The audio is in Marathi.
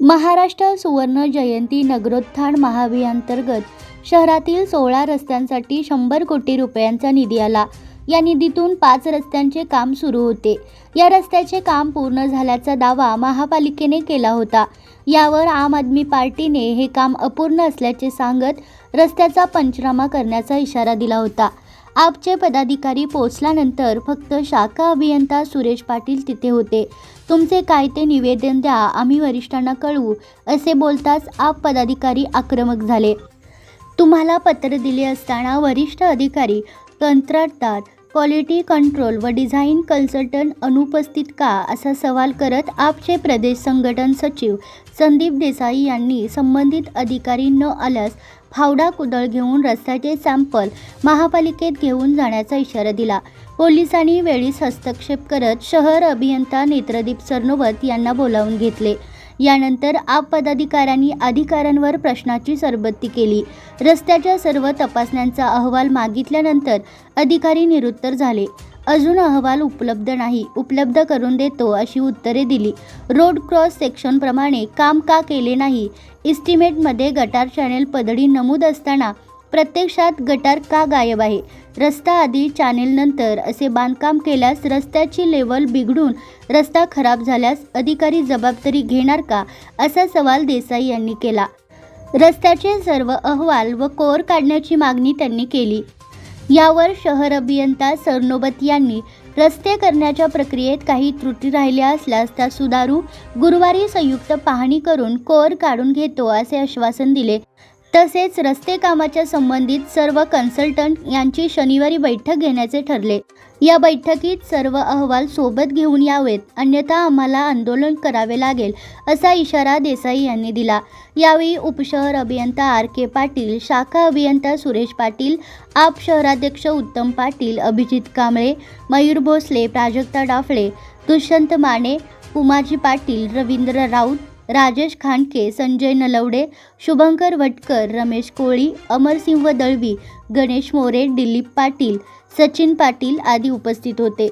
महाराष्ट्र सुवर्ण जयंती नगरोत्थान महाभियांतर्गत शहरातील सोळा रस्त्यांसाठी शंभर कोटी रुपयांचा निधी आला. या निधीतून पाच रस्त्यांचे काम सुरू होते. या रस्त्याचे काम पूर्ण झाल्याचा दावा महापालिकेने केला होता. यावर आम आदमी पार्टीने हे काम अपूर्ण असल्याचे सांगत रस्त्याचा पंचनामा करण्याचा इशारा दिला होता. आपचे पदाधिकारी पोचल्यानंतर फक्त शाखा अभियंता सुरेश पाटील तिथे होते. तुमचे काय ते निवेदन द्या आम्ही वरिष्ठांना कळवू असे बोलताच आप पदाधिकारी आक्रमक झाले. तुम्हाला पत्र दिले असताना वरिष्ठ अधिकारी कंत्राटदार क्वालिटी कंट्रोल व डिझाईन कन्सल्टंट अनुपस्थित का? असा सवाल करत आपचे प्रदेश संघटन सचिव संदीप देसाई यांनी संबंधित अधिकारी न आल्यास फावडा कुदळ घेऊन रस्त्याचे सॅम्पल महापालिकेत घेऊन जाण्याचा इशारा दिला. पोलिसांनी वेळीच हस्तक्षेप करत शहर अभियंता नेत्रदीप सरनोबत यांना बोलावून घेतले. यानंतर आप पदाधिकाऱ्यांनी अधिकाऱ्यांवर प्रश्नाची सरबत्ती केली. रस्त्याच्या सर्व तपासण्यांचा अहवाल मागितल्यानंतर अधिकारी निरुत्तर झाले. अजून अहवाल उपलब्ध नाही. उपलब्ध करून देतो अशी उत्तरे दिली. रोड क्रॉस सेक्शनप्रमाणे काम का केले नाही? इस्टिमेटमध्ये गटार चॅनेल पदडी नमूद असताना प्रत्यक्षात गटार का गायब आहे? रस्ता आधी चॅनेलनंतर असे बांधकाम केल्यास रस्त्याची लेवल बिघडून रस्ता खराब झाल्यास अधिकारी जबाबदारी घेणार का? असा सवाल देसाई यांनी केला. रस्त्याचे सर्व अहवाल व कोर काढण्याची मागणी त्यांनी केली. यावर शहर अभियंता सरनोबत यांनी रस्ते करण्याच्या प्रक्रियेत काही त्रुटी राहिल्या असल्यास त्या सुधारू गुरुवारी संयुक्त पाहणी करून कोर काढून घेतो असे आश्वासन दिले. तसेच रस्ते कामाच्या संबंधित सर्व कन्सल्टंट यांची शनिवारी बैठक घेण्याचे ठरले. या बैठकीत सर्व अहवाल सोबत घेऊन यावेत अन्यथा आम्हाला आंदोलन करावे लागेल असा इशारा देसाई यांनी दिला. यावेळी उपशहर अभियंता आर के पाटील शाखा अभियंता सुरेश पाटील आप शहराध्यक्ष उत्तम पाटील अभिजित कांबळे मयूर भोसले प्राजक्ता डाफळे दुष्यंत माने उमाजी पाटील रवींद्र राऊत राजेश खांडके संजय नलवडे शुभंकर वटकर रमेश कोळी अमरसिंह दळवी गणेश मोरे दिलीप पाटील सचिन पाटील आदी उपस्थित होते.